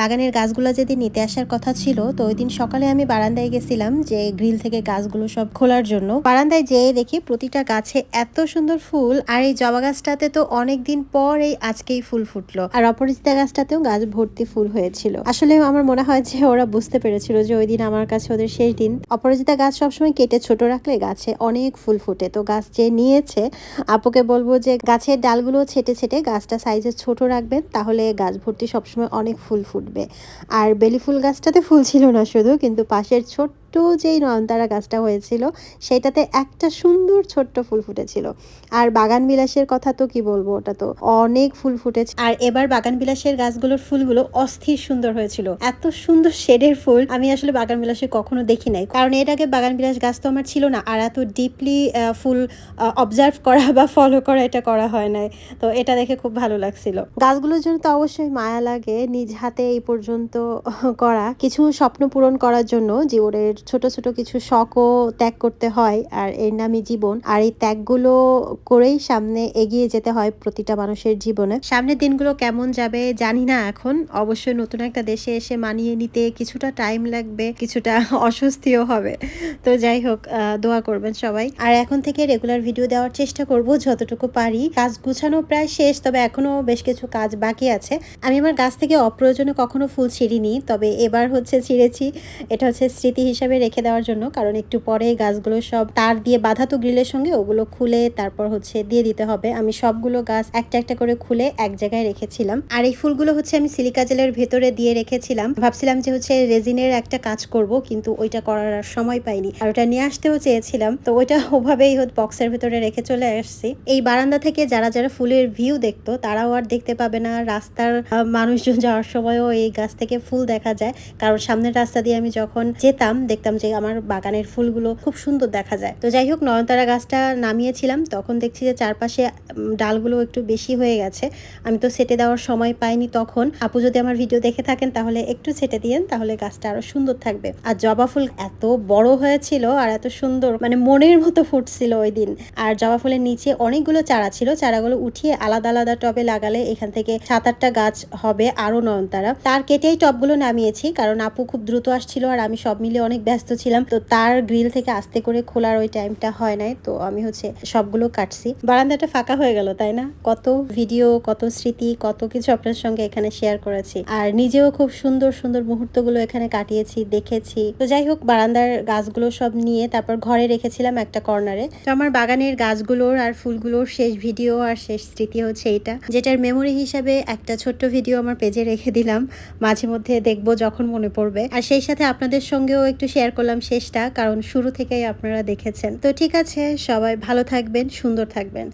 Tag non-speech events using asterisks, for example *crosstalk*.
বাগানের গাছগুলো যেদিন নিতে আসার কথা ছিল, তো ওই দিন সকালে আমি বারান্দায় গেছিলাম যে গ্রিল থেকে গাছগুলো সব খোলার জন্য। বারান্দায় যেয়ে দেখি প্রতিটা গাছে এত সুন্দর ফুল, আর এই জবা গাছটাতে তো অনেক দিন পর এই আজকেই ফুল ফুটলো। আর অপরাজিতা গাছটাতেও গাছ ভর্তি ফুল হয়েছিল। আসলে আমার মনে হয় যে ওরা বুঝতে পেরেছিল যে ওই দিন আমার কাছে ওদের শেষ দিন। অপরাজিতা গাছ সবসময় কেটে ছোট রাখলে গাছে অনেক ফুল ফুটে। তো গাছ যে নিয়েছে, আপুকে বলব যে গাছের ডালগুলো ছেটে ছেটে গাছটা সাইজে ছোট রাখবেন, তাহলে গাছ ভর্তি সবসময় অনেক ফুল ফুটবে। আর বেলি ফুল গাছটাতে ফুল ছিল না শুধু কিন্তু পাশের ছোট্ট যেই নয়নতারা গাছটা হয়েছিল সেটাতে একটা সুন্দর ছোট্ট ফুল ফুটেছিল। আর বাগান বিলাসের কথা তো কি বলব, ওটা তো অনেক ফুল ফুটেছে। আর এবার বাগান বিলাসের গাছগুলোর ফুলগুলো অস্থির সুন্দর হয়েছিল। এত সুন্দর শেডের ফুল আমি আসলে বাগান বিলাসে কখনো দেখি নাই। কারণ এর আগে বাগান বিলাস গাছ তো আমার ছিল না, আর এত ডিপলি ফুল অবজার্ভ করা বা ফলো করা এটা করা হয় নাই। তো এটা দেখে খুব ভালো লাগছিল। গাছগুলোর জন্য তো অবশ্যই মায়া লাগে নিজ হাতে এই পর্যন্ত করা। কিছু স্বপ্ন পূরণ করার জন্য জীবনের ছোট ছোট কিছু শখও ত্যাগ করতে হয় আর এর নামই জীবন। আর এই ত্যাগগুলো করেই সামনে এগিয়ে যেতে হয় প্রতিটা মানুষের জীবনে। সামনের দিনগুলো কেমন যাবে জানি না এখন। অবশ্যই নতুন একটা দেশে এসে মানিয়ে নিতে কিছুটা টাইম লাগবে, কিছুটা *laughs* অস্বস্তিও হবে। তো যাই হোক দোয়া করবেন সবাই। আর এখন থেকে রেগুলার ভিডিও দেওয়ার চেষ্টা করব যতটুকু পারি। কাজ গুছানো প্রায় শেষ, তবে এখনও বেশ কিছু কাজ বাকি আছে। আমি আমার গাছ থেকে অপ্রয়োজনে কখনো ফুল ছিঁড়িনি, তবে এবার হচ্ছে ছিঁড়েছি। এটা হচ্ছে স্মৃতি হিসাবে রেখে দেওয়ার জন্য, কারণ একটু পরে গাছগুলো সব তার দিয়ে বাধা তো গ্রিলের সঙ্গে ওগুলো খুলে তারপর হচ্ছে দিয়ে দিতে হবে। আমি সবগুলো গাছ একটা একটা করে খুলে এক জায়গায় রেখেছিলাম। আর এই ফুলগুলো হচ্ছে আমি সিলিকা জেলের ভেতরে দিয়ে রেখেছিলাম। ভাবছিলাম যে হচ্ছে রেজিনের একটা কাজ করব, কিন্তু ওইটা করার সময় পাইনি। আর ওটা নিয়ে আসতেও চেয়েছিলাম, তো ওইটা ওভাবেই বক্সের ভেতরে রেখে চলে আসছি। এই বারান্দা থেকে যারা যারা ফুলের ভিউ দেখতো, তারাও আর দেখতে পাবে না। রাস্তার মানুষজন যাওয়ার সময়ও এই গাছ থেকে ফুল দেখা যায়। কারণ সামনের রাস্তা দিয়ে আমি যখন যেতাম দেখতাম যে আমার বাগানের ফুলগুলো খুব সুন্দর দেখা যায়। তো যাই হোক, নয়নতারা গাছটা নামিয়েছিলাম। তখন দেখছি যে চারপাশে ডালগুলো একটু বেশি হয়ে গেছে। আমি তো সেটে দেওয়ার সময় পাইনি তখন। আপু যদি আমার ভিডিও দেখে থাকেন, তাহলে একটু সেটে দিয়েন, তাহলে গাছটা আরও সুন্দর থাকবে। আর জবা ফুল এত বড় হয়েছিল আর এত সুন্দর মানে মনের মতো ফুটছিল ওই দিন। আর জবা ফুলের নিচে অনেকগুলো চারা ছিল। চারাগুলো উঠিয়ে আলাদা আলাদা টবে লাগালে এখান থেকে সাত আটটা গাছ হবে আরও নয়নতারা। তার কেটেই টবগুলো নামিয়েছি, কারণ আপু খুব দ্রুত আসছিল আর আমি সব মিলে অনেক ব্যস্ত ছিলাম, তো তার গ্রিল থেকে আস্তে করে খোলার ওই টাইমটা হয় নাই, তো আমি হচ্ছে সবগুলো কাটছি। বারান্দাটা ফাঁকা হয়ে গেল, তাই না? কত ভিডিও কত স্মৃতি, কত কিছু আপনার সঙ্গে এখানে শেয়ার করেছি। আর নিজেও খুব সুন্দর সুন্দর মুহূর্তগুলো এখানে কাটিয়েছি, দেখেছি। তো যাই হোক, বারান্দার গাছগুলো সব নিয়ে তারপর ঘরে রেখেছিলাম একটা কর্নারে তো আমার বাগানের গাছগুলোর আর ফুলগুলোর শেষ ভিডিও আর শেষ স্মৃতি হচ্ছে এটা, যেটার মেমোরি হিসাবে একটা ছোট্ট ভিডিও আমার পেজে রেখে দিলাম। মাঝে মধ্যে দেখব যখন মনে পড়বে। আর সেই সাথে আপনাদের সঙ্গেও একটু শেয়ার করলাম শেষটা, কারণ শুরু থেকেই আপনারা দেখেছেন। তো ঠিক আছে, সবাই ভালো থাকবেন, সুন্দর থাকবেন।